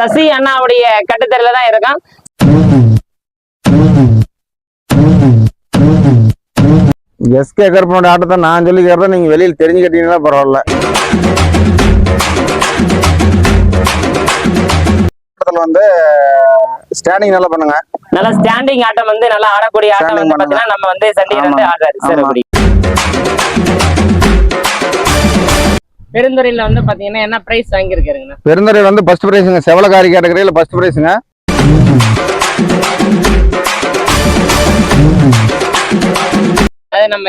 சசி அண்ணாவுடைய கட்டுத்தரையில தான் இருக்கோம் எஸ்கே கருப்பனோட ஆட்டத்தை நான் சொல்லிக்கிறத நீங்க வெளியில் தெரிஞ்சுக்கிட்டீங்கன்னா பரவாயில்ல. வந்து ஸ்டாண்டிங் நல்லா பண்ணுங்க. நல்லா ஸ்டாண்டிங் ஆட்டம் வந்து நல்லா ஆடக்கூடிய ஆட்டம் வந்து. பாத்தீங்கன்னா நம்ம வந்து சண்டிகர் வந்து. ஆடுறாரு. சார் பெருந்துறையில வந்து பாத்தீங்கன்னா என்ன பிரைஸ் வாங்கியிருக்காருங்கண்ணா? பெருந்துறை வந்து ஃபர்ஸ்ட் பிரைஸுங்க செவலக்காரி கேட்டகரியில் ஃபர்ஸ்ட் பிரைஸுங்க அது நம்ம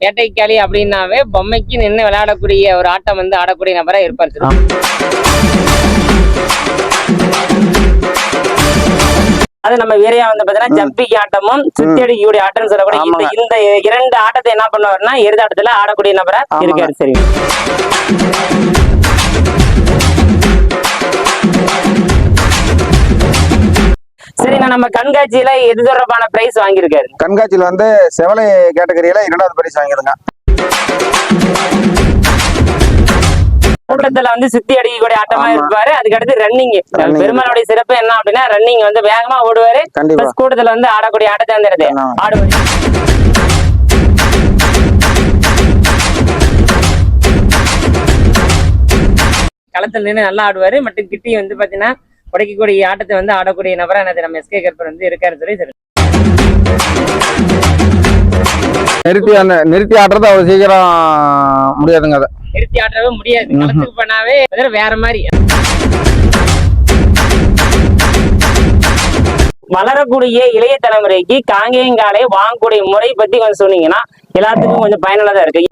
பேட்டைக்காளி அப்படின்னாவே பொம்மைக்கு நின்று விளையாடக்கூடிய ஒரு ஆட்டம் வந்து ஆடக்கூடிய நபரா இருப்பார் அது நம்ம வீரையா வந்து பாத்தீங்கன்னா ஜம்பிக்கு ஆட்டமும் சுத்தி அடிக்கக்கூடிய ஆட்டம்னு சொல்லக்கூடிய இந்த. இந்த இரண்டு ஆட்டத்தை என்ன பண்ணுவாருன்னா எருதாட்டத்துல ஆடக்கூடிய நபரா. இருக்காரு. சரி. சரிண்ணா நம்ம கண்காட்சியில எது தொடர்பான பிரைஸ் வாங்கியிருக்காரு? கண்காட்சியில் வந்து செவலை கேட்டகரியில் இரண்டாவது பிரைஸ் வாங்கிடுங்க கூட்டத்துல வந்து சுத்தி அடிக்கக்கூடிய ஆட்டமா. இருப்பாரு. அதுக்கு அடுத்து ரன்னிங். பெருமாளுடைய சிறப்பு என்ன அப்படின்னா ரன்னிங் வந்து வேகமா ஓடுவாரு. கூட்டத்துல வந்து ஆடக்கூடிய ஆட்டத்தை வந்து. ஆடுவாரு. களத்துல நின்று நல்லா ஆடுவாரு. மற்றும் கிட்டி வந்து பாத்தீங்கன்னா உடைக்கக்கூடிய ஆட்டத்தை வந்து ஆடக்கூடிய நபரா நம்ம எஸ்கே கற்பர் வந்து இருக்காரு சொல்லி சரி நிறுத்தி அந்த நிறுத்தி ஆடுறது அவ்வளோ சீக்கிரம் முடியாதுங்க அதை. நிறுத்தி ஆடவே முடியாது. களத்துக்கு பண்ணாவே வேற வேற மாதிரி. வளரக்கூடிய இளைய தலைமுறைக்கு காங்கேயங்காலை வாங்கக்கூடிய முறை பத்தி கொஞ்சம் சொன்னீங்கன்னா எல்லாத்துக்கும் கொஞ்சம் பயனுள்ளதா இருக்கு.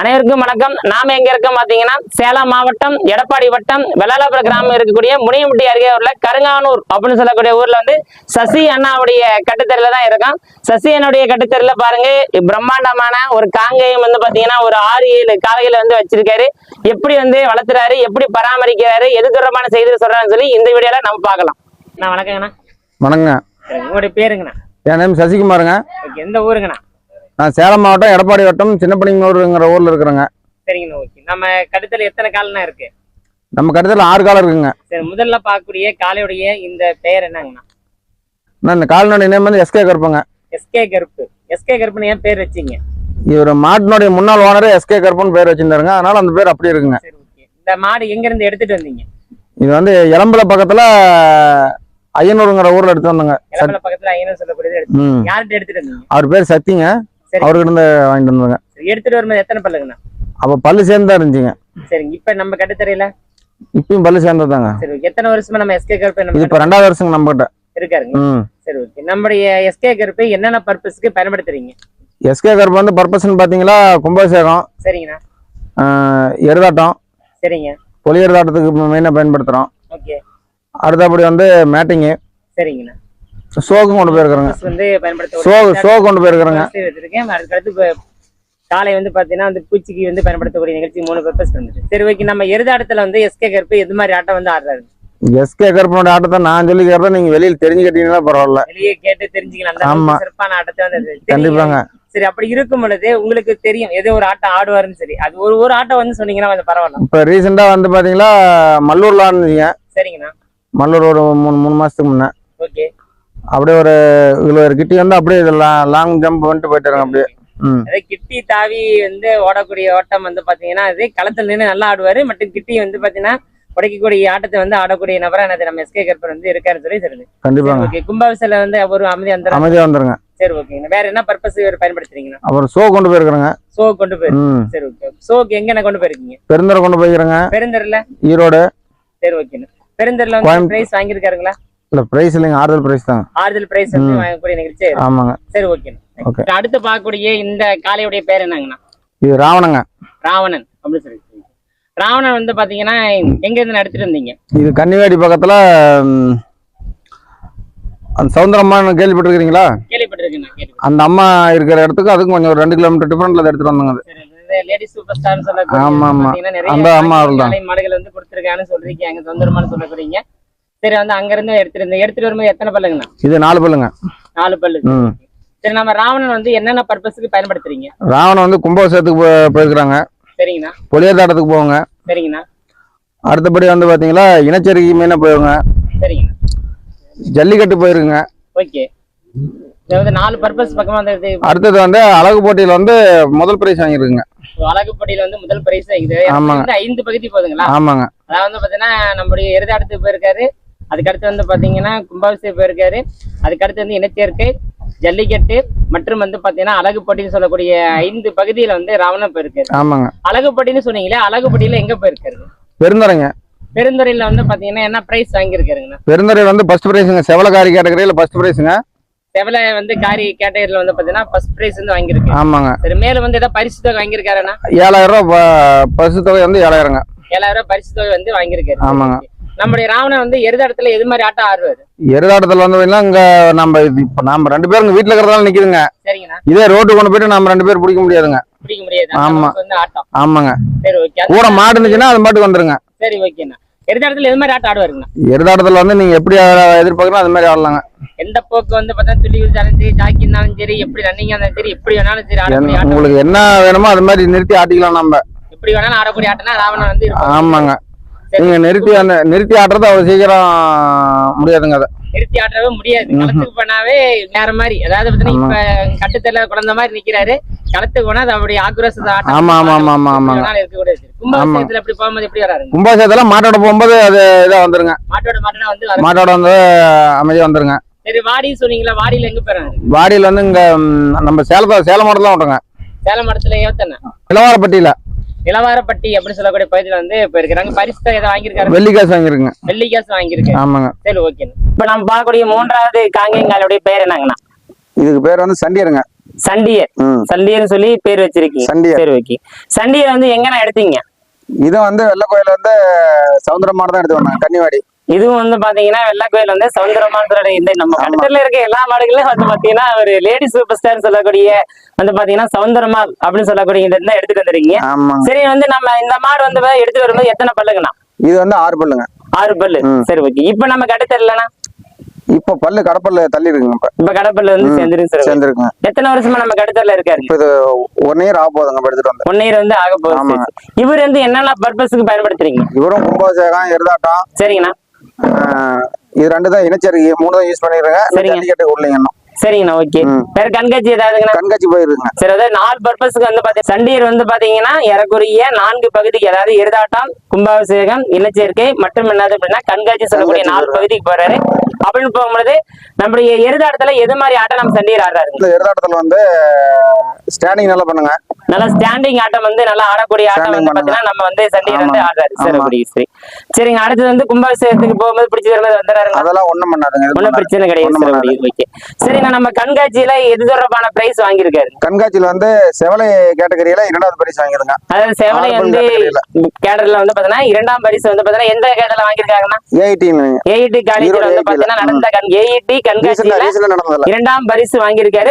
அனைவருக்கும் வணக்கம். நாம எங்க இருக்கோம் பாத்தீங்கன்னா சேலம் மாவட்டம் எடப்பாடி வட்டம் வெள்ளாளபுரம் கிராமம் இருக்கக்கூடிய முனியம்பட்டி அருகே உள்ள கருங்கானூர் அப்படின்னு சொல்லக்கூடிய ஊர்ல வந்து சசி அண்ணாவுடைய கட்டுத்தரையில தான் இருக்கோம். சசி அண்ணாவுடைய கட்டுத்தரையில பாருங்க பிரம்மாண்டமான ஒரு காங்கேயம் வந்து பாத்தீங்கன்னா ஒரு ஆறு ஏழு காலையில வந்து வச்சிருக்காரு. எப்படி வந்து வளர்த்துறாரு எப்படி பராமரிக்கிறாரு எது தொடர்பான செய்தி சொல்றாருன்னு சொல்லி இந்த வீடியோல நம்ம பார்க்கலாம். நான் வணக்கங்கண்ணா. வணக்கங்க. உங்களுடைய பேருங்கண்ணா. என் நேம் சசிகுமாருங்க. எந்த ஊருங்கண்ணா? நான் சேலம் மாவட்டம் எடப்பாடி வட்டம் சின்னப்பணிங்கூருங்கிற ஊரில் இருக்கிறேங்க. சரிங்கண்ணா ஓகே. நம்ம கட்டுத்தல எத்தனை கால்னா இருக்கு? நம்ம கருத்தில் ஆறு காலம் இருக்குங்க. சரி முதல்ல பார்க்கக்கூடிய காளையுடைய இந்த பெயர் என்னங்கண்ணா? நான் இந்த கால்நடை நேம் வந்து எஸ்கே கருப்புங்க. எஸ்கே கருப்பு. எஸ்கே கருப்புன்னு ஏன் பேர் வச்சீங்க? இவர் மாட்டினுடைய முன்னாள் ஓனரே எஸ்கே கருப்புன்னு பேர் வச்சிருந்தாருங்க. அதனால அந்த பேர் அப்படி இருக்குங்க. சரி ஓகே. இந்த மாடு எங்க இருந்து எடுத்துட்டு வந்தீங்க? இது வந்து இளம்பல பக்கத்துல ஐயனூருங்கிற ஊர்ல எடுத்து வந்தோங்க. பக்கத்துல ஐயனும் சொல்லக்கூடியது யார்கிட்ட எடுத்துட்டு வந்தீங்க? அவர் பேர் சத்திங்க. அவர்கிட்ட இருந்து வாங்கிட்டு வந்தோங்க எடுத்துட்டு வரும்போது எத்தனை பல்லுங்கண்ணா? அப்ப பல்லு சேர்ந்து இருந்துச்சுங்க. சரிங்க இப்ப நம்ம கட்டுத்தரையில இப்பயும் பல்லு சேர்ந்ததாங்க சரி. எத்தனை வருஷமா நம்ம எஸ்கே கருப்பு நம்ம இப்ப ரெண்டாவது வருஷங்க நம்ம கிட்ட இருக்காருங்க சரி ஓகே. நம்முடைய எஸ்கே கருப்பை என்னென்ன பர்பஸ்க்கு பயன்படுத்துறீங்க? எஸ்கே கருப்பு வந்து பர்பஸ்ன்னு பாத்தீங்களா கும்பாபிஷேகம் சரிங்கண்ணா. எருதாட்டம் சரிங்க. பொலி எருதாட்டத்துக்கு மெயினாக பயன்படுத்துறோம். ஓகே. அடுத்தபடி வந்து மேட்டிங்கு சரிங்கண்ணா. ஷோக்கும் கொண்டு போயிருக்கிறோங்க. வந்து பயன்படுத்த ஷோ கொண்டு போயிருக்கிறோங்க. வச்சிருக்கேன். அதுக்கடுத்து வந்து பாத்தீங்கன்னா அந்த பூச்சிக்கு வந்து பயன்படுத்தக்கூடிய நிகழ்ச்சி மூணு பர்பஸ் வந்துட்டு சரி ஓகே நம்ம எருதாட்டத்துல வந்து எஸ்கே கருப்பு எது மாதிரி ஆட்டம் வந்து ஆடுறாரு? எஸ்கே கருப்பனோட ஆட்டத்தை நான் சொல்லிக்கிறத நீங்க வெளியில் தெரிஞ்சுக்கிட்டீங்கன்னா பரவாயில்ல. வெளியே கேட்டு தெரிஞ்சுக்கலாம். ஆமா. சிறப்பான ஆட்டத்தை வந்து. கண்டிப்பாங்க. சரி அப்படி இருக்கும் பொழுது உங்களுக்கு தெரியும் ஏதோ ஒரு ஆட்டம் ஆடுவாருன்னு சரி. அது ஒரு ஒரு ஆட்டம் வந்து சொன்னீங்கன்னா கொஞ்சம் பரவாயில்ல. இப்போ ரீசெண்டாக வந்து பாத்தீங்களா மல்லூர்ல இருந்தீங்க சரிங்கண்ணா. மல்லூர் ஒரு மூணு மூணு மாசத்துக்கு முன்னே. ஓகே அப்படியே ஒரு இவ்வளோ ஒரு கிட்டி வந்து அப்படியே லாங் ஜம்ப் பண்ணிட்டு போயிட்டாங்க அப்படியே. கிட்டி தாவி வந்து ஓடக்கூடிய ஓட்டம் வந்து பாத்தீங்கன்னா அது களத்துல நின்று நல்லா ஆடுவாரு. மற்றும் கிட்டி வந்து பாத்தீங்கன்னா உடைக்கக்கூடிய ஆட்டத்தை வந்து ஆடக்கூடிய நபரா என்னது? நம்ம எஸ்கே கருப்பர் வந்து இருக்காரு சொல்லி சரி கண்டிப்பாங்க. ஓகே கும்பாபிஷேல வந்து ஒரு அமைதி அந்த அமைதியாக வந்துருங்க. சரி ஓகேங்க வேற என்ன பர்பஸ் பயன்படுத்துறீங்கண்ணா அப்புறம் ஷோ கொண்டு போயிருக்கிறேங்க சோ கொண்டு போய் சரி ஓகே சோக்கு எங்க என்ன கொண்டு போயிருக்கீங்க? பெருந்தரை கொண்டு போய்க்கிறேங்க பெருந்தர்ல ஈரோடு. சரி ஓகேண்ணா பெருந்தர்ல வந்து. பிரைஸ் வாங்கியிருக்காருங்களா? இல்லை ப்ரைஸ் இல்லைங்க ஆறுதல் ப்ரைஸ் தாங்க. ஆறுதல் பிரைஸ் வந்து. வாங்கக்கூடிய நிகழ்ச்சி. ஆமாங்க. சரி ஓகேண்ணா ஓகே அடுத்து பார்க்கக்கூடிய இந்த காளையுடைய பேர் என்னங்கண்ணா? இது ராவணங்க. ராவணன். அப்படின்னு சொல்லி ராவணன் வந்து பாத்தீங்கன்னா எங்க இருந்து எடுத்துட்டு வந்தீங்க? இது கன்னிவாடி பக்கத்துல அந்த சவுந்தரம்மான்னு கேள்விப்பட்டிருக்கிறீங்களா? கேள்விப்பட்டிருக்கேன் கேள்வி அந்த அம்மா இருக்கிற இடத்துக்கு அதுக்கும் கொஞ்சம் ஒரு ரெண்டு கிலோமீட்டர் டிஃபரெண்ட்ல எடுத்துட்டு வந்தாங்க அது. சரி லேடி சூப்பர் ஸ்டார்னு சொல்லக்கூடிய ஆமா, ஆமா. பாத்தீங்கன்னா நிறைய அந்த அம்மா தான். மாடுகள் வந்து கொடுத்துருக்காங்கன்னு சொல்றீங்க சொந்தரமானு சொல்லக்கூடியங்க சரி வந்து அங்க இருந்து எடுத்துட்டு இருந்தேன் எடுத்துட்டு வரும்போது எத்தனை பல்லுங்கண்ணா? இது நாலு பல்லுங்க. நாலு பல்லு. சரி நம்ம ராவணன் வந்து என்னென்ன பர்பஸ்க்கு பயன்படுத்துறீங்க? ராவணன் வந்து கும்பாபிஷேகத்துக்கு போயிருக்கிறாங்க. சரிங்கண்ணா. பொலியர்தாட்டத்துக்கு போவாங்க. சரிங்கண்ணா. அடுத்தபடி வந்து பாத்தீங்களா இனச்சரிக்கை மீன போயிருங்க. சரிங்கண்ணா. ஜல்லிக்கட்டு போயிருக்குங்க ஓகே. நாலு பர்பஸ் பக்கமா வந்து அடுத்தது வந்து அழகு போட்டியில வந்து முதல் பிரைஸ் வாங்கியிருக்குங்க. அழகு போட்டியில வந்து முதல் பிரைஸ் இது. ஆமாங்க. ஐந்து பகுதி போதுங்களா? ஆமாங்க. அதாவது வந்து பாத்தீங்கன்னா நம்முடைய எருதாடத்துக்கு போயிருக்காரு. அதுக்கடுத்து வந்து பாத்தீங்கன்னா கும்பாபிஷேகம் போயிருக்காரு. அதுக்கடுத்து வந்து இனச்சேர்க்கை ஜல்லிக்கட்டு மற்றும் வந்து பாத்தீங்கன்னா அழகு போட்டின்னு சொல்லக்கூடிய ஐந்து பகுதியில வந்து ராவணன் போயிருக்காரு. ஆமாங்க. அழகு போட்டின்னு சொன்னீங்களே அழகு போட்டியில எங்க போயிருக்காரு? பெருந்துறைங்க. பெருந்துறையில வந்து பாத்தீங்கன்னா என்ன பிரைஸ் வாங்கியிருக்காருங்கண்ணா? பெருந்துறை வந்து ஃபர்ஸ்ட் பிரைஸுங்க செவலக்காரி கேட்டகரியில் ஃபர்ஸ்ட் பிரைஸுங்க செவல வந்து காரி கேட்டகரியில வந்து பாத்தீங்கன்னா ஃபர்ஸ்ட் பிரைஸ் வந்து வாங்கியிருக்கு ஆமாங்க. சரி மேல வந்து ஏதாவது பரிசு தொகை வாங்கியிருக்காருண்ணா? ஏழாயிரம் ரூபா ப- பரிசு தொகை வந்து ஏழாயிரங்க. ஏழாயிரம் ரூபாய் பரிசு தொகை வந்து வாங்கியிருக்காரு. ஆமாங்க. நம்முடைய ராவணன் வந்து எருதாடத்துல எது மாதிரி ஆட்டம் ஆடுவாரு? எருதாட்டத்தில் வந்து இங்க நம்ம இப்போ நம்ம ரெண்டு பேரும் வீட்டில் இருக்கிறதால நிக்குதுங்க. சரிங்கண்ணா. இதே ரோட்டு கொண்டு போயிட்டு நம்ம ரெண்டு பேரும் பிடிக்க முடியாதுங்க. பிடிக்க முடியாது. ஆமா. ஆட்டம். ஆமாங்க. சரி ஓகே. கூட மாடு இருந்துச்சுன்னா அது பாட்டுக்கு வந்துருங்க. சரி ஓகேண்ணா. எருதாடத்துல எது மாதிரி ஆட்டம் ஆடுவாருங்கண்ணா? எருதாட்டத்தில் வந்து நீங்க எப்படி எதிர்பார்க்கணும் அது மாதிரி ஆடலாங்க. எந்த போக்கு வந்து பார்த்தா துளி இருந்தாலும் சரி ஜாக்கி இருந்தாலும் சரி எப்படி ரன்னிங்கா இருந்தாலும் சரி எப்படி வேணாலும் சரி உங்களுக்கு என்ன வேணுமோ அது மாதிரி நிறுத்தி ஆட்டிக்கலாம் நம்ம எப்படி வேணாலும் ஆடக்கூடிய ஆட்டம்னா ராவணன் வந்து. ஆமாங்க. நீங்க நிறுத்தி அந்த நிறுத்தி ஆடுறது அவ்வளவு சீக்கிரம் முடியாதுங்க அதை. நிறுத்தி ஆடவே முடியாது. களத்துக்கு போனாவே வேற மாதிரி. அதாவது இப்ப கட்டுத்தல குழந்த மாதிரி நிக்கிறாரு. களத்துக்கு போனா அது அப்படி ஆக்ரோஷத்தை ஆமா, ஆமா, ஆமா, ஆமா, வேணாலும் இருக்கக்கூடாது. கும்பாபிஷேகத்துல எப்படி போகும்போது எப்படி வராருங்க கும்பாசத்துல மாட்டோட போகும்போது அது இதா வந்துருங்க. மாட்டோட மாட்டோட வந்து மாட்டோட வந்து அமைதியா வந்துருங்க. சரி வாடி சொன்னீங்களா? வாடியில எங்க போறாரு? வாடியில் வந்து இங்க நம்ம சேலத்தை சேலம் மாவட்டம் தான் விட்டுருங்க சேலம் மடத்துல ஏத்தன இளவாரப்பட்டியில. நிலவாரப்பட்டி அப்படின்னு சொல்லக்கூடிய பகுதியில வந்து இப்ப இருக்கிறாங்க. பரிசு தொகை ஏதோ வாங்கியிருக்காரு? வெள்ளிக்காசு வாங்கிருக்குங்க வெள்ளி காசு வாங்கியிருக்காரு ஆமாங்க. சரி ஓகே இப்ப நம்ம பார்க்கக்கூடிய மூன்றாவது காங்கேயங்காலுடைய பேர் என்னங்கண்ணா? இதுக்கு பேர் வந்து சண்டியருங்க. சண்டியர். சண்டியர்னு சொல்லி பேர் வச்சிருக்கீங்க. சண்டியர். சரி ஓகே சண்டியர் வந்து எங்கண்ணா எடுத்தீங்க? இது வந்து வெள்ளை கோயில வந்து சவுந்தரமாடு தான் எடுத்து வந்தாங்க கன்னிவாடி. இதுவும் வந்து பாத்தீங்கன்னா வெள்ளை கோயில் வந்து சவுந்தரமானத்தோட இந்த நம்ம ஆமா. கடத்தல இருக்க எல்லா மாடுகளும் வந்து பாத்தீங்கன்னா ஒரு லேடி சூப்பர் ஸ்டார் சொல்லக்கூடிய வந்து பாத்தீங்கன்னா சவுந்தரமா அப்படின்னு சொல்லக்கூடிய இந்த எடுத்துட்டு வந்திருக்கீங்க. சரி வந்து நம்ம இந்த மாடு வந்து எடுத்துட்டு வரும்போது எத்தனை பல்லுங்கண்ணா? இது வந்து ஆறு பல்லுங்க. ஆறு பல்லு. சரி ஓகே. இப்ப நம்ம கடத்தரலண்ணா இப்போ பல்லு கடப்பல்ல தள்ளி இருக்குங்க இப்ப. இப்ப கடப்பல்ல வந்து. சேர்ந்துருக்கு சரி சேர்ந்துருக்குங்க. எத்தனை வருஷமா நம்ம கடத்தல இருக்காரு? இப்போ இது ஒன் இயர் ஆக போகுதுங்க இப்ப எடுத்துட்டு வந்து. ஒன் இயர் வந்து ஆக போகுது. இவர் வந்து என்னென்ன பர்பஸ்க்கு பயன்படுத்துறீங்க? இவரும் கும்பாபிஷேகம் எருதாட்டம். சரிங்கண்ணா. இது ரெண்டு தான் இனச்சரிக்கை மூணு தான் யூஸ் சரிங்க. ஜல்லிக்கட்டு உள்ளீங்க இன்னும். சரிங்கண்ணா ஓகே. வேற கண்காட்சி ஏதாவதுங்கண்ணா? கண்காட்சி போயிருக்குங்க சரி அதாவது நாலு பர்பஸ்க்கு வந்து பாத்தீங்கன்னா சண்டியர் வந்து பாத்தீங்கன்னா ஏறக்குறைய நான்கு பகுதிக்கு அதாவது எருதாட்டம் கும்பாபிஷேகம் இனச்சேர்க்கை மற்றும் என்னது அப்படின்னா கண்காட்சி சொல்லக்கூடிய நாலு. பகுதிக்கு போறாரு. அப்படின்னு போகும்பொழுது நம்மளுடைய எருதாட்டத்துல எது மாதிரி ஆட்டம் நம்ம சண்டியர் இந்த எருதாட்டத்துல வந்து ஸ்டாண்டிங் நல்லா பண்ணுங்க. நல்லா ஸ்டாண்டிங் ஆட்டம் வந்து நல்லா ஆடக்கூடிய ஆட்டம் வந்து. பாத்தீங்கன்னா நம்ம வந்து சண்டியர் வந்து. ஆடுறாரு. சரி. சரிங்க அடுத்தது வந்து கும்பாபிஷேகத்துக்கு போகும்போது பிடிச்சி வரும்போது வந்துடுறாருங்க அதெல்லாம் ஒண்ணும் பண்ணாதுங்க. இது ஒன்றும். பிரச்சனை கிடையாது சரி ஓகே. சரிங்க நம்ம கண்காட்சியில எது தொடர்பான பிரைஸ் வாங்கியிருக்காரு. கண்காட்சியில வந்து செவலை கேட்டகரியில இரண்டாவது பரிசு வாங்கிருங்க அதாவது செவலை வந்து. கேடர்ல வந்து பாத்தீங்கன்னா இரண்டாம் பரிசு வந்து பாத்தீங்கன்னா எந்த கேடர்ல வாங்கியிருக்காங்கன்னா? ஏஐடின்னு ஏஇடி காலேஜ்ல வந்து. பாத்தீங்கன்னா நடந்த ரீசெண்டா கண்காட்சியில இரண்டாம் பரிசு வாங்கியிருக்காரு.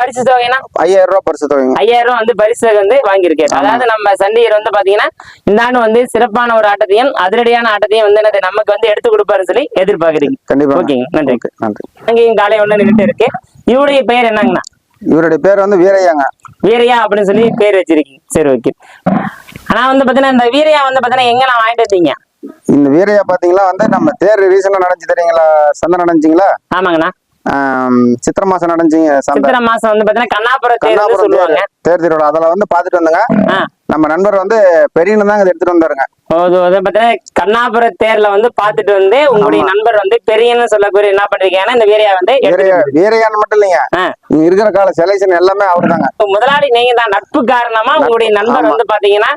பரிசு தொகைனா? ஐயாயிரம் ரூபாய் பரிசு தொகைங்க. ஐயாயிரம் ரூபாய் வந்து பரிசு வந்து வாங்கியிருக்காரு. அதாவது நம்ம சண்டியர் வந்து பாத்தீங்கன்னா இந்த ஆண்டு வந்து சிறப்பான ஒரு ஆட்டத்தையும் அதிரடியான ஆட்டத்தையும் வந்து நமக்கு வந்து எடுத்து கொடுப்பாருன்னு சொல்லி எதிர்பார்க்குறீங்க. கண்டிப்பா. ஓகேங்க. நன்றி. நன்றி. அங்கேயும் காலை ஒண்ணு நின்றுட்டு இருக்கு. இவருடைய பெயர் என்னங்கண்ணா? இவருடைய பேர் வந்து வீரையாங்க. வீரையா அப்படின்னு சொல்லி பேர் வச்சிருக்கீங்க. சரி ஓகே ஆனா வந்து பாத்தீங்கன்னா இந்த வீரையா வந்து பாத்தீங்கன்னா எங்க நான் வாங்கிட்டு வந்தீங்க? இந்த வீரையா பாத்தீங்களா வந்து நம்ம தேர் ரீசெண்டா நடந்துச்சு தெரியுங்களா? சந்தை நடந்துச்சுங்களா? ஆமாங்கண்ணா. ஆம், சித்திரை மாசம் நடந்துச்சுங்க சித்திரை மாசம் வந்து பாத்தீங்கன்னா கண்ணாபுர தேர் கண்ணாபுரம் சொல்லுவாங்க. தேர் தேர் திருவிழா அதுல வந்து பாத்துட்டு வந்தங்க. நம்ம நண்பர் வந்து பெரியன்னு தாங்க இதை எடுத்துட்டு வந்தாருங்க கண்ணாபுர தேர்ல வந்து பாத்துட்டு வந்து உங்களுடைய. நண்பர் வந்து பெரியன்னு சொல்லக்கூடிய என்ன பண்றீங்கன்னா இந்த வீரையா வந்து வீரையா வீரையான்னு மட்டும் இல்லைங்க. இங்க இருக்கிற கால செலெக்ஷன் எல்லாமே அவர்தாங்க இப்ப முதலாளி நீங்க தான் நட்பு காரணமா உங்களுடைய நண்பர். வந்து பாத்தீங்கன்னா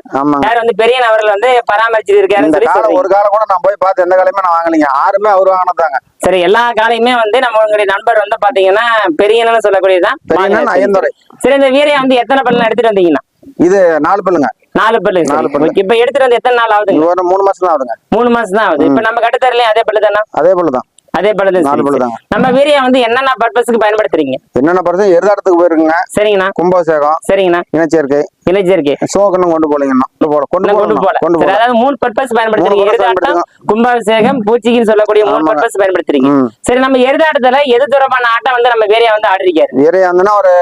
யார் வந்து பெரியன் அவர்கள் வந்து பராமரிச்சுட்டு காலம் சொல்றீங்க. ஒரு காலம் கூட நான் போய் பார்த்து எந்த காலையுமே நான் வாங்கலைங்க ஆறுமே அவர் வாங்கினதாங்க சரி எல்லா காலையுமே வந்து நம்ம உங்களுடைய நண்பர் வந்து பாத்தீங்கன்னா பெரியன்னு. ஐயந்துறை சரி இந்த வீரையா வந்து எத்தனை பல்லு எடுத்துட்டு வந்தீங்கன்னா? இது நாலு பல்லுங்க. நாலு பல்லு. நாலு பல்லு. பல்லு இப்ப எடுத்துட்டு வந்து எத்தனை நாள் இது ஒரு மூணு மாசம் தான் ஆகுதுங்க. மூணு மாசம் தான் ஆகுது. இப்ப நம்ம கட்டுத்தரலையும் அதே பல்லு தானே அதே போல தான் அதே பல்லு நாலு பல்லு. தாங்க நம்ம வீரியா வந்து என்னென்ன பர்பஸ்க்கு பயன்படுத்துறீங்க? என்னென்ன பரிசு எருதாட்டத்துக்கு போயிருக்குங்க. சரிங்கண்ணா. கும்பாபிஷேகம் சரிங்கண்ணா. இனச்சேர்க்கை. இளைஞருக்கு சோகனும் கொண்டு கொண்டு போல கொண்டு போல அதாவது மூணு பர்பஸ் பயன்படுத்துறீங்க. எருதாட்டம் கும்பாபிஷேகம் பூச்சிக்குன்னு சொல்லக்கூடிய மூணு. பர்பஸ் பயன்படுத்துறீங்க. சரி நம்ம எருதாட்டத்துல எது தூரமான ஆட்டம் வந்து நம்ம வேறையா வந்து ஆடுறீங்க? வேற இருந்ததுன்னா ஒரு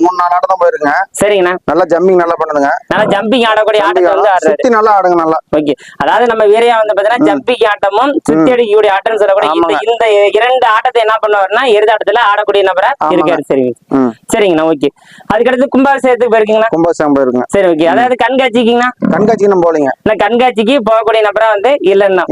மூணு நாலு ஆட்டம் தான் போயிருக்குங்க. சரிங்கண்ணா. நல்லா ஜம்பிங் நல்லா பண்ணுதுங்க. நல்லா ஜம்பிங் ஆடக்கூடிய ஆட்டத்தை வந்து சுத்தி நல்லா ஆடுங்க நல்லா. ஓகே. அதாவது நம்ம வீரையா வந்து பாத்தீங்கன்னா ஜம்பிங் ஆட்டமும் சுத்தி அடிக்கக்கூடிய சொல்லக்கூடிய இந்த இரண்டு ஆட்டத்தை என்ன பண்ணுவாருன்னா எருதாட்டத்துல ஆடக்கூடிய நபரா. இருக்காரு. சரி. ம். சரிங்கண்ணா ஓகே. அதுக்கடுத்து கும்பாபிஷேகத்துக்கு போயிருக்கீங்களா கும்பாபிஷேகம் போயிருக்குங்க சரி ஓகே அதாவது கண்காட்சிக்குங்கண்ணா கண்காட்சிக்கு நம்ம போலீங்க இல்ல கண்காட்சிக்கு போகக்கூடிய நபரா வந்து இல்லைன்னா.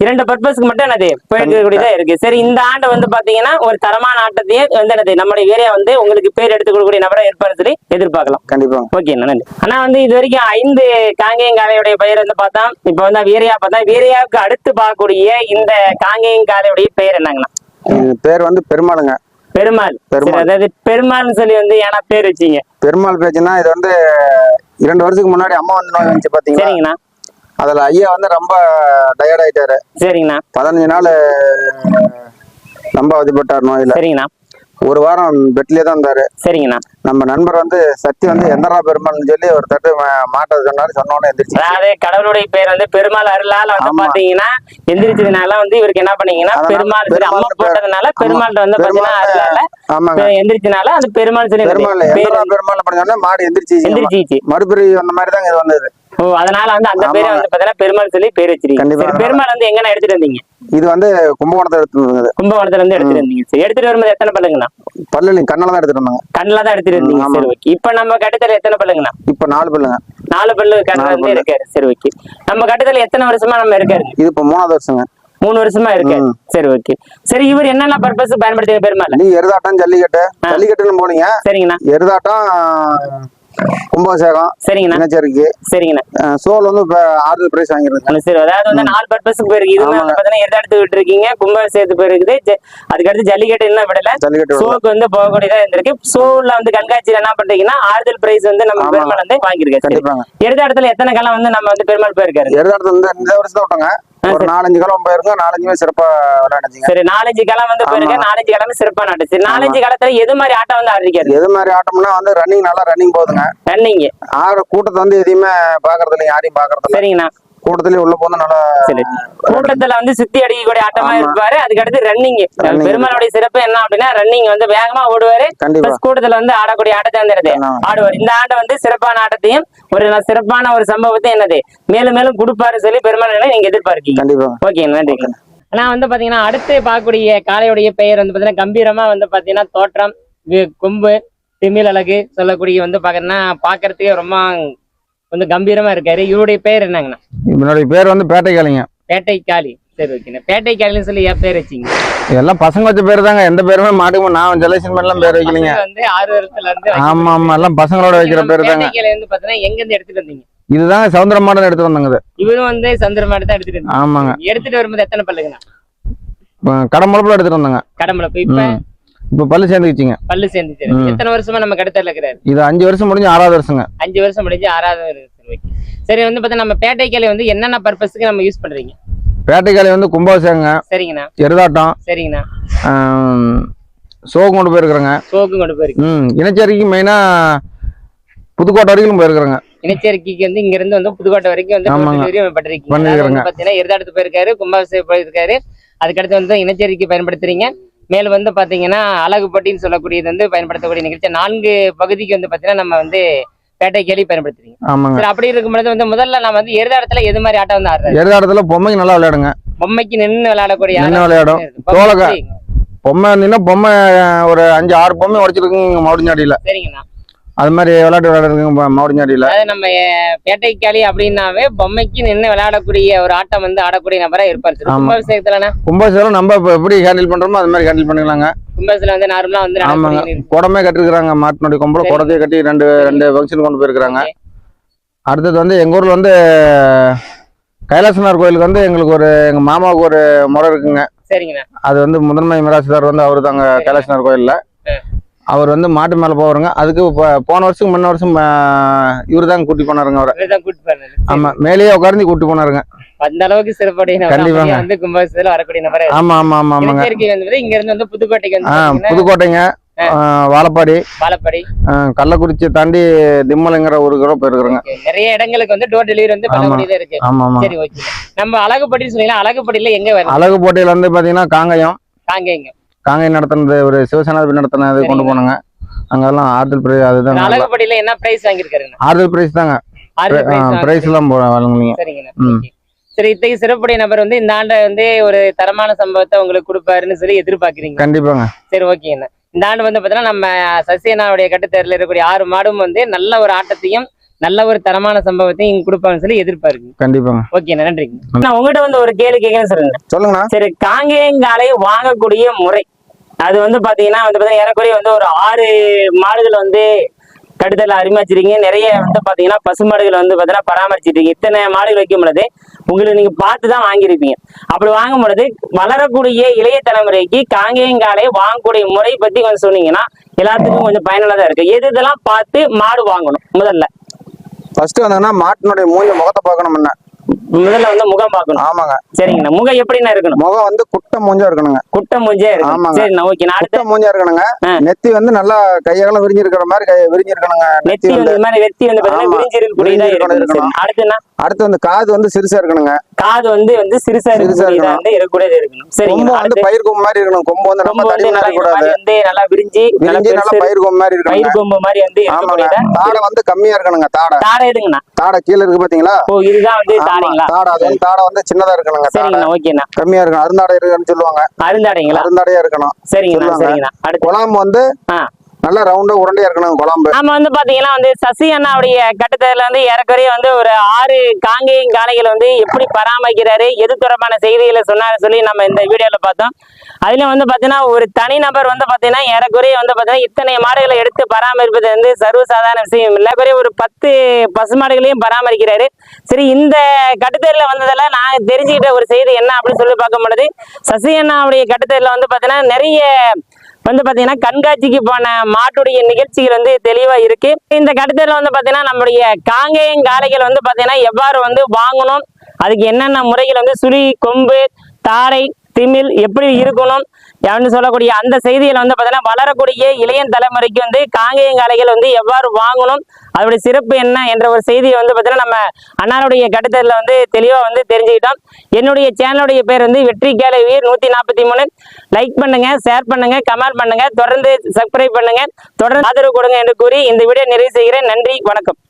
இரண்டு பர்பஸ்க்கு மட்டும் என்னது? போயிருக்கக்கூடியதா இருக்கு. சரி இந்த ஆண்டு வந்து பாத்தீங்கன்னா ஒரு தரமான ஆட்டத்தையே வந்து என்னது? நம்மளுடைய ஏரியா வந்து உங்களுக்கு பேர் எடுத்துக் கொடுக்கக்கூடிய நபரா இருப்பாரு சொல்லி எதிர்பார்க்கலாம். கண்டிப்பாங்க. ஓகே நன்றி. ஆனா வந்து இது வரைக்கும் ஐந்து காங்கேயம் காளையுடைய பெயர் வந்து பார்த்தா இப்ப வந்து வீரையா பார்த்தா வீரையாவுக்கு அடுத்து பார்க்கக்கூடிய இந்த காங்கேயம் காளையுடைய பெயர் என்னங்கண்ணா? பேர் வந்து பெருமாளுங்க. பெருமாள். பெருமாள். அதாவது பெருமாள்னு சொல்லி வந்து ஏன்னா பேர் வச்சீங்க. பெருமாள் பேச்சுன்னா இது வந்து இரண்டு வருஷத்துக்கு முன்னாடி அம்மா வந்து நோய் வந்துச்சு பாத்தீங்களா? சரிங்கண்ணா. அதுல ஐயா வந்து ரொம்ப டயர்ட் ஆயிட்டாரு. சரிங்கண்ணா. பதினஞ்சு நாள் ரொம்ப அவதிப்பட்டார் நோயில. சரிங்கண்ணா. ஒரு வாரம் பெட்லயே தான் இருந்தாரு சரிங்கண்ணா நம்ம நண்பர் வந்து சக்தி வந்து எந்தரா பெருமாள்னு சொல்லி ஒரு தட்டு மாட்டை சொன்னாரு சொன்ன உடனே எந்திரிச்சு அதாவது கடவுளுடைய பேர் வந்து பெருமாள் அருளால வந்து. பாத்தீங்கன்னா எந்திரிச்சதுனால வந்து இவருக்கு என்ன பண்ணீங்கன்னா பெருமாள் அம்மா பெருமாள். போட்டதுனால. பெருமாள்கிட்ட வந்து பாத்தீங்கன்னா பெருமாள் அருளால ஆமாங்க எந்திரிச்சனால அது பெருமாள் சொல்லி பெருமாள் பெருமாள் பண்ண உடனே மாடு எந்திரிச்சு எந்திரிச்சிச்சு மறுபடி அந்த மாதிரி தாங்க இது வந்தது அதனால வந்து அந்த பேரை. வந்து பாத்தீங்கன்னா பெருமாள் சொல்லி பேர் வச்சிருக்கீங்க. பெருமாள் வந்து எங்கண்ணா எடுத்துட்டு வந்தீங்க? இது வந்து கும்பகோணத்தை எடுத்துட்டு வந்தது. கும்பகோணத்துல இருந்து எடுத்துட்டு வந்தீங்க. எடுத்துட்டு வரும்போது எத்தனை பல்லுங்கண்ணா? பல்லு கண்ணில் தான் எடுத்துட்டு வந்தாங்க. கண்ணுல தான் எடுத்துட்டு வந்தீங்க. ஆமா. சரி ஓகே. இப்ப நம்ம கட்டுத்தல எத்தனை பல்லுங்கண்ணா? இப்ப நாலு பல்லுங்க. நாலு பல்லு கண்ணுல. இருக்காரு. சரி ஓகே. நம்ம கட்டுத்தல எத்தனை வருஷமா நம்ம இருக்காரு? இது இப்ப மூணாவது வருஷங்க. மூணு வருஷமா இருக்காரு. ம். சரி ஓகே. சரி இவர் என்னென்ன பர்பஸ் பயன்படுத்திய பெருமாள்? நீ எருதாட்டம் ஜல்லிக்கட்டு. ஜல்லிக்கட்டுன்னு போனீங்க. சரிங்கண்ணா. எருதாட்டம் கும்பாபிஷேகம் சரிங்கண்ணா. இனச்சேரிக்கை சரிங்கண்ணா. சோல் வந்து இப்ப ஆறுதல் பிரைஸ் வாங்கிருங்க ஆ, சரி. அதாவது வந்து நாலு பர்பஸ்க்கு போயிருக்கு இதுவுமே வந்து ஆமாங்க. பாத்தீங்கன்னா எருதாடுத்து விட்டு இருக்கீங்க கும்பாபிஷேகத்துக்கு போயிருக்குது. அதுக்கடுத்து ஜல்லிக்கட்டு இன்னும் விடல. ஷோக்கு வந்து போகக்கூடியதா இருந்திருக்கு. ஷோல வந்து கண்காட்சியில என்ன பண்றீங்கன்னா ஆறுதல் பிரைஸ் வந்து நம்ம. பெருமாள் வந்து வாங்கியிருக்காரு. சரி. கண்டிப்பாங்க. எருதாடத்துல எத்தனை காலம் வந்து நம்ம வந்து பெருமாள் போயிருக்காரு? எருதாட்டத்துல இந்த இந்த வருஷம் தான் விட்டோங்க. ஒரு நாலஞ்சு காலம் போயிருக்கோம் நாலஞ்சுமே சிறப்பா விளையாடுச்சுங்க சரி நாலஞ்சு காலம் வந்து போயிருக்க ஆமா. நாலஞ்சு காலமே சிறப்பா நட்டுச்சு நாலஞ்சு காலத்துல எது மாதிரி ஆட்டம் வந்து ஆடிருக்காரு எது மாதிரி ஆட்டம்னா வந்து ரன்னிங் நல்லா ரன்னிங் போகுதுங்க. ரன்னிங் ஆடுற கூட்டத்தை வந்து எதையுமே பாக்குறது இல்லைங்க யாரையும் பாக்குறது சரிங்கண்ணா. கூட்டத்திலேயே உள்ள போனா நல்லா கூட்டத்துல வந்து சுத்தி அடிக்கக்கூடிய ஆட்டமா. இருப்பாரு. அதுக்கடுத்து ரன்னிங். பெருமாளுடைய சிறப்பு என்ன அப்படின்னா ரன்னிங் வந்து வேகமா ஓடுவாரு. கூட்டத்துல வந்து ஆடக்கூடிய ஆட்டத்தை வந்து. ஆடுவார். இந்த ஆண்டு வந்து சிறப்பான ஆட்டத்தையும் ஒரு சிறப்பான ஒரு சம்பவத்தை என்னது? மேலும் மேலும் கொடுப்பாரு சொல்லி பெருமாள் நீங்க எதிர்பார்க்கீங்க. ஓகே நன்றி. ஆனா வந்து பாத்தீங்கன்னா அடுத்து பார்க்கக்கூடிய காளையுடைய பெயர் வந்து பாத்தீங்கன்னா கம்பீரமா வந்து பாத்தீங்கன்னா தோற்றம் கொம்பு திமிழ் அழகு சொல்லக்கூடிய வந்து பாத்தீங்கன்னா பாக்குறதுக்கே ரொம்ப கொஞ்சம் கம்பீரமா இருக்காரு. இவருடைய பெயர் என்னங்கண்ணா? என்னுடைய பேர் வந்து பேட்டைக்காலிங்க பேட்டை காளி சரி ஓகேண்ணா. பேட்டை காளின்னு சொல்லி ஏன் பேர் வச்சீங்க. இதெல்லாம் பசங்க வச்ச பேர் தாங்க எந்த பேருமே மாட்டுக்கு நான் செலக்ஷன் பண்ணலாம் பேர் வைக்கலைங்க. வந்து ஆறு வருஷத்துல இருந்து ஆமா ஆமா. எல்லாம் பசங்களோட வைக்கிற பேர் தாங்க பேட்டை காளி வந்து பாத்தீங்கன்னா எங்க இருந்து எடுத்துட்டு வந்தீங்க? இதுதாங்க சவுந்தர மாடன் எடுத்து வந்தாங்க. இவரும் வந்து சந்திரமாடு தான் எடுத்துட்டு வந்தீங்க. ஆமாங்க. எடுத்துட்டு வரும்போது எத்தனை பல்லுங்கண்ணா? கடம்பளப்புல எடுத்துட்டு வந்தாங்க. கடம்பளை போய் இப்ப. இப்ப பல்லு சேர்ந்துக்கிச்சிங்க. பல்லு சேர்ந்துச்சு. எத்தனை வருஷமா நம்ம கடத்தல இருக்கிறாரு? இது அஞ்சு வருஷம் முடிஞ்சு ஆறாவது வருஷங்க. அஞ்சு வருஷம் முடிஞ்சு ஆறாவது வருஷம் சரி, வந்து பார்த்தா நம்ம பேட்டை கிளை வந்து என்னென்ன பர்பஸ்க்கு நம்ம யூஸ் பண்றீங்க? பேட்டைக்காளி வந்து கும்பாபிஷேகங்க சரிங்கண்ணா. எருதாட்டம் சரிங்கண்ணா. சோகம் கொண்டு போயிருக்கிறேங்க. சோக்கும் கொண்டு போயிருக்கு ம் இனச்சேரிக்கு மெயினா புதுக்கோட்டை வரைக்கும் போயிருக்கிறேங்க. இனச்சேர்க்கைக்கு வந்து இங்க இருந்து வந்து புதுக்கோட்டை வரைக்கும் வந்து பண்ணிருக்கிறேங்க. பாத்தீங்கன்னா எருதாடத்து போயிருக்காரு கும்பாபிஷேகம் போயிருக்காரு. அதுக்கடுத்து வந்து இனச்சேரிக்கை பயன்படுத்துறீங்க. மேலும் வந்து பாத்தீங்கன்னா அழகுப்பட்டின்னு சொல்லக்கூடியது வந்து பயன்படுத்தக்கூடிய நிகழ்ச்சி. நான்கு பகுதிக்கு வந்து பாத்தீங்கன்னா நம்ம வந்து பேட்டை கேள்வி பயன்படுத்துறீங்க ஆமாங்க. அப்படி இருக்கும் பொழுது வந்து முதல்ல நம்ம வந்து எருதாடத்துல எது மாதிரி ஆட்டம் வந்து ஆடுறாரு எருதாட்டத்துல பொம்மைக்கு நல்லா விளையாடுங்க. பொம்மைக்கு நின்று விளையாடக்கூடிய நின்னு விளையாடும். பொம்மை தோலக. பொம்மை இருந்தீங்கன்னா பொம்மை ஒரு அஞ்சு ஆறு பொம்மை உடச்சிருக்குங்க மவுடிஞ்சாடியில சரிங்கண்ணா. அது மாதிரி விளையாட்டு விளையாடுறதுங்க மவுடிஞ்சாடியில அதாவது நம்ம பேட்டைக்காளி அப்படின்னாவே பொம்மைக்கு நின்று விளையாடக்கூடிய ஒரு ஆட்டம் வந்து ஆடக்கூடிய நபரா இருப்பாரு சரி, ஆமா. கும்பாபிஷேகத்துலனா? நம்ம இப்ப எப்படி ஹேண்டில் பண்றோமோ அது மாதிரி ஹேண்டில் பண்ணிக்கலாங்க. கும்பாபிஷேகத்துல வந்து நார்மலா வந்து ஆமாங்க. நடக்கக்கூடிய. குடமே கட்டிருக்கிறாங்க மாட்டினுடைய கொம்புல சரி. குடத்தையே கட்டி ரெண்டு ரெண்டு ஃபங்க்ஷன் கொண்டு போயிருக்கிறாங்க. அடுத்தது வந்து எங்க ஊர்ல வந்து கைலாசனார் கோயிலுக்கு வந்து எங்களுக்கு ஒரு எங்க மாமாவுக்கு ஒரு முறை இருக்குங்க. சரிங்கண்ணா. அது வந்து முதன்மை மிராசுதார் வந்து அவரு தாங்க கைலாசனார் கோயில்ல. அவர் வந்து மாட்டு மேல போவாருங்க. அதுக்கு இப்போ போன வருஷம் முன்ன வருஷம் இவர் தாங்க கூட்டி போனாருங்க அவரை. ஆமா மேலேயே உட்கார்ந்து கூட்டி போனாருங்க. அந்த அளவுக்கு சிறப்புடைய. கண்டிப்பாங்க. வந்து கும்பாபிஷேகத்துல வரக்கூடிய நபர். ஆமா ஆமா ஆமா ஆமாங்க. இங்க இருந்து வந்து புதுக்கோட்டைக்கு ஆ புதுக்கோட்டைங்க வாழப்பாடி. பாலப்படி ஆ, கள்ளக்குறிச்சி தாண்டி திம்மலைங்கிற ஒரு கூட போயிருக்கிறோங்க. Okay. நிறைய இடங்களுக்கு வந்து டோர் டெலிவரி வந்து பண்ண ஆமா. முடியதா இருக்கு. ஆமா ஆமா. சரி ஓகே. நம்ம அழகுப்படி சொன்னீங்கன்னா அழகுப்படியில எங்க வருது அழகு போட்டியில வந்து பாத்தீங்கன்னா காங்கயம். காங்கேங்க காங்கயம் நடத்தினது ஒரு சிவசேனாபதி நடத்தினது கொண்டு. போனாங்க. அங்கெல்லாம் ஆறுதல் பிரைஸ் அதுதான் அழகுப்படியில என்ன பிரைஸ் வாங்கியிருக்காருங்க ஆறுதல் பிரைஸ் தாங்க. பிரைஸ் எல்லாம் வழங்குனீங்க. சரி இத்தகைய சிறப்புடைய நபர் வந்து இந்த ஆண்டு வந்து ஒரு தரமான சம்பவத்தை உங்களுக்கு கொடுப்பாருன்னு சொல்லி எதிர்பார்க்கறீங்க. கண்டிப்பாங்க. சரி ஓகேங்கண்ணா இந்த ஆண்டு வந்து பார்த்தீங்கன்னா நம்ம சசியனாவுடைய கட்டுத்தேரில் இருக்கக்கூடிய ஆறு மாடும் வந்து நல்ல ஒரு ஆட்டத்தையும் நல்ல ஒரு தரமான சம்பவத்தையும் இங்க கொடுப்பாங்கன்னு சொல்லி எதிர்பார்க்குங்க கண்டிப்பாங்க. ஓகேண்ணா நன்றிங்க. நான் உங்ககிட்ட வந்து ஒரு கேள்வி கேட்கறேன் சொல்லுங்க. சொல்லுங்கண்ணா. சரி காங்கேயங்காலை வாங்கக்கூடிய முறை. அது வந்து பாத்தீங்கன்னா வந்து பாத்தீங்கன்னா ஏறக்குறைய வந்து ஒரு ஆறு மாடுகள் வந்து கடுதல அறிமுச்சிருக்கீங்க நிறைய வந்து பாத்தீங்கன்னா பசு மாடுகள் வந்து பாத்தீங்கன்னா பராமரிச்சிருக்கீங்க இத்தனை மாடுகள் வைக்கும் பொழுது உங்களுக்கு நீங்க பார்த்து தான் வாங்கியிருப்பீங்க. அப்படி வாங்கும் பொழுது வளரக்கூடிய இளைய தலைமுறைக்கு காங்கேயங்காலை வாங்கக்கூடிய முறை பத்தி கொஞ்சம் சொன்னீங்கன்னா எல்லாத்துக்கும் கொஞ்சம் பயனுள்ளதா இருக்கு. எது இதெல்லாம் பார்த்து மாடு வாங்கணும் முதல்ல. ஃபர்ஸ்ட் வந்தோம்னா மாட்டினுடைய மூஞ்சி முகத்தை பார்க்கணும் முதல்ல வந்து முகம் பார்க்கணும். ஆமாங்க. சரிங்கண்ணா. முகம் எப்படிண்ணா இருக்கணும்? முகம் வந்து குட்டை மூஞ்சா இருக்கணுங்க. குட்டை மூஞ்சே ஆமாங்க. சரிண்ணா ஓகே நான் அடுத்த குட்டை மூஞ்சா இருக்கணுங்க. நெத்தி வந்து நல்லா கையகலம் விரிஞ்சிருக்கிற மாதிரி கை விரிஞ்சிருக்கணுங்க நெத்தி நெத்தி வந்து இந்த மாதிரி வெத்தி வந்து. விரிஞ்சு விரிஞ்சு இருக்கணும். அடுத்துன்னா அடுத்து வந்து காது வந்து சிறுசா இருக்கணுங்க. காது வந்து வந்து சிறுசா இருக்கணும். வந்து இருக்கக்கூடியது இருக்கணும். சரிங்க வந்து அடுத்து பயிர் கொம்பு மாதிரி இருக்கணும். கொம்பு வந்து கொம்பு தடி கூடாது. வந்து நல்லா விரிஞ்சு விரிஞ்சு நல்லா பயிர் கொம்பு மாதிரி இருக்கணுங்க. பயிர் கொம்பு மாதிரி வந்து இருக்கக்கூடியதா தாடை வந்து கம்மியா இருக்கணுங்க தாடை. தாடை எதுங்கண்ணா தாடை கீழே இருக்கு பாத்தீங்களா? ஓ இதுதான் வந்து தாடைங்களா? தாடை அது வந்து தாடை வந்து சின்னதா இருக்கணுங்க தாடை. சரிங்கண்ணா ஓகேண்ணா. கம்மியா இருக்கணும். அருந்தாடை இருக்குன்னு சொல்லுவாங்க. அருந்தாடைங்களா? அருந்தாடையா இருக்கணும். சொல்லுவாங்க. சரிங்கண்ணா. அடுத்து. குழம்பு வந்து நல்லா ரவுண்டா உருண்டையா இருக்கணும் குழம்பு நம்ம வந்து பாத்தீங்கன்னா வந்து சசி அண்ணாவுடைய கட்டத்துல வந்து ஏறக்குறைய வந்து ஒரு ஆறு காங்கேயம் காளைகள் வந்து எப்படி பராமரிக்கிறாரு எது தொடர்பான செய்திகளை சொன்னாரு சொல்லி நம்ம இந்த வீடியோல பார்த்தோம். அதுல வந்து பாத்தீங்கன்னா ஒரு தனிநபர் வந்து பாத்தீங்கன்னா ஏறக்குறைய வந்து பாத்தீங்கன்னா இத்தனை மாடுகளை எடுத்து பராமரிப்பது வந்து சர்வசாதாரண விஷயம் இல்லை. குறைய ஒரு பத்து பசு மாடுகளையும் பராமரிக்கிறாரு. சரி இந்த கட்டுத்தேரில் வந்ததால நான் தெரிஞ்சுக்கிட்ட ஒரு செய்தி என்ன அப்படின்னு சொல்லி பார்க்க முடியுது சசி அண்ணாவுடைய கட்டுத்தேரில் வந்து பாத்தீங்கன்னா நிறைய வந்து பாத்தீங்கன்னா கண்காட்சிக்கு போன மாட்டுடைய நிகழ்ச்சிகள் வந்து தெளிவா இருக்கு. இந்த கட்டத்தில் வந்து பாத்தீங்கன்னா நம்முடைய காங்கேயம் காளைகள் வந்து பாத்தீங்கன்னா எவ்வாறு வந்து வாங்கணும் அதுக்கு என்னென்ன முறைகள் வந்து சுழி கொம்பு தாரை திமில் எப்படி இருக்கணும் அப்படின்னு சொல்லக்கூடிய அந்த செய்திகள் வந்து பாத்தீங்கன்னா வளரக்கூடிய இளைய தலைமுறைக்கு வந்து காங்கேயங்காலைகள் வந்து எவ்வாறு வாங்கணும் அதோடைய சிறப்பு என்ன என்ற ஒரு செய்தியை வந்து பாத்தீங்கன்னா நம்ம அண்ணாருடைய கட்டத்தில வந்து தெளிவா வந்து தெரிஞ்சுக்கிட்டோம். என்னுடைய சேனலுடைய பேர் வந்து வெற்றி கேளவி நூத்தி நாற்பத்தி மூணு. லைக் பண்ணுங்க ஷேர் பண்ணுங்க கமெண்ட் பண்ணுங்க தொடர்ந்து சப்ஸ்கிரைப் பண்ணுங்க. தொடர்ந்து ஆதரவு கொடுங்க என்று கூறி இந்த வீடியோ நிறைவு செய்கிறேன். நன்றி வணக்கம்.